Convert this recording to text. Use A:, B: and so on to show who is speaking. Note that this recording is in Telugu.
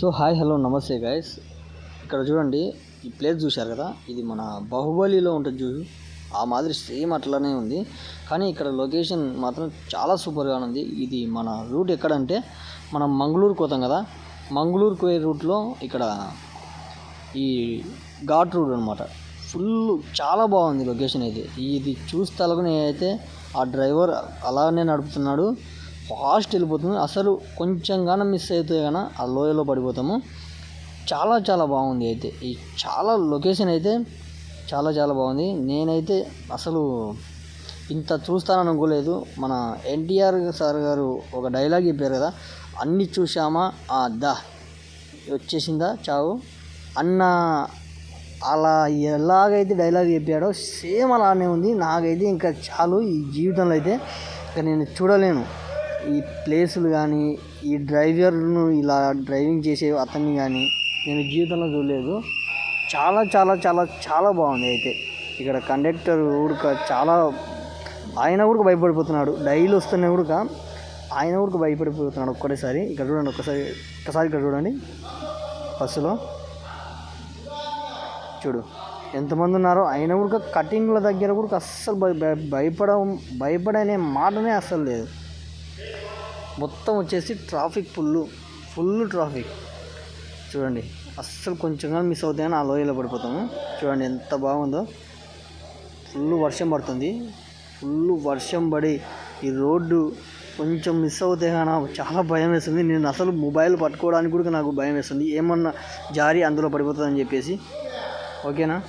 A: సో హాయ్ హలో నమస్తే గైస్ ఇక్కడ చూడండి ఈ ప్లేస్ చూశారు కదా? ఇది మన బాహుబలిలో ఉంటుంది చూడు ఆ మాదిరి సేమ్ అట్లానే ఉంది. కానీ ఇక్కడ లొకేషన్ మాత్రం చాలా సూపర్గా ఉంది. ఇది మన రూట్ ఎక్కడంటే మనం మంగళూరుకు పోతాం కదా? మంగళూరుకు పోయే రూట్లో ఇక్కడ ఈ ఘాట్ రోడ్ అనమాట ఫుల్ చాలా బాగుంది లొకేషన్ అయితే. ఇది చూస్తే అయితే ఆ డ్రైవర్ అలానే నడుపుతున్నాడు. ఫాస్ట్ వెళ్ళిపోతుంది. అసలు కొంచెం కానీ మిస్ అయితే కానీ ఆ లోయలో పడిపోతాము. చాలా చాలా బాగుంది అయితే. ఈ చాలా లొకేషన్ అయితే చాలా చాలా బాగుంది. నేనైతే అసలు ఇంత చూస్తానని అనుకోలేదు. మన ఎన్టీఆర్ సార్ గారు ఒక డైలాగ్ చెప్పారు కదా అన్ని చూసామా ఆ దా వచ్చేసిందా? చావు. అన్న అలా ఎలాగైతే డైలాగ్ చెప్పాడో సేమ్ అలానే ఉంది. నాకైతే ఇంకా చాలు ఈ జీవితంలో అయితే ఇంకా నేను చూడలేను. ఈ ప్లేసులు కానీ ఈ డ్రైవర్ను ఇలా డ్రైవింగ్ చేసే అతన్ని కానీ నేను జీవితంలో చూడలేదు. చాలా చాలా చాలా చాలా బాగుంది అయితే. ఇక్కడ కండక్టర్ ఉడక చాలా ఆయన కూడా భయపడిపోతున్నాడు. డైలీ వస్తున్న కూడా ఆయన కూడా భయపడిపోతున్నాడు ఒక్కటేసారి. ఇక్కడ చూడండి ఒక్కసారి ఒక్కసారి ఇక్కడ చూడండి. బస్సులో చూడు ఎంతమంది ఉన్నారో ఆయన కూడా కటింగ్ల దగ్గర కూడా అస్సలు భయ- భయపడ భయపడనే మాటనే అస్సలు లేదు. మొత్తం వచ్చేసి ట్రాఫిక్ ఫుల్ ఫుల్ ట్రాఫిక్. చూడండి అస్సలు కొంచెంగా మిస్ అవుతాయని ఆ లోయలో పడిపోతాము. చూడండి ఎంత బాగుందో. ఫుల్ వర్షం పడుతుంది. ఫుల్ వర్షం పడి ఈ రోడ్డు కొంచెం మిస్ అవుతే కానీ చాలా భయం వేస్తుంది. నేను అసలు మొబైల్ పట్టుకోవడానికి కూడా నాకు భయం వేస్తుంది. ఏమన్నా జారి అందులో పడిపోతుందని చెప్పేసి. ఓకేనా?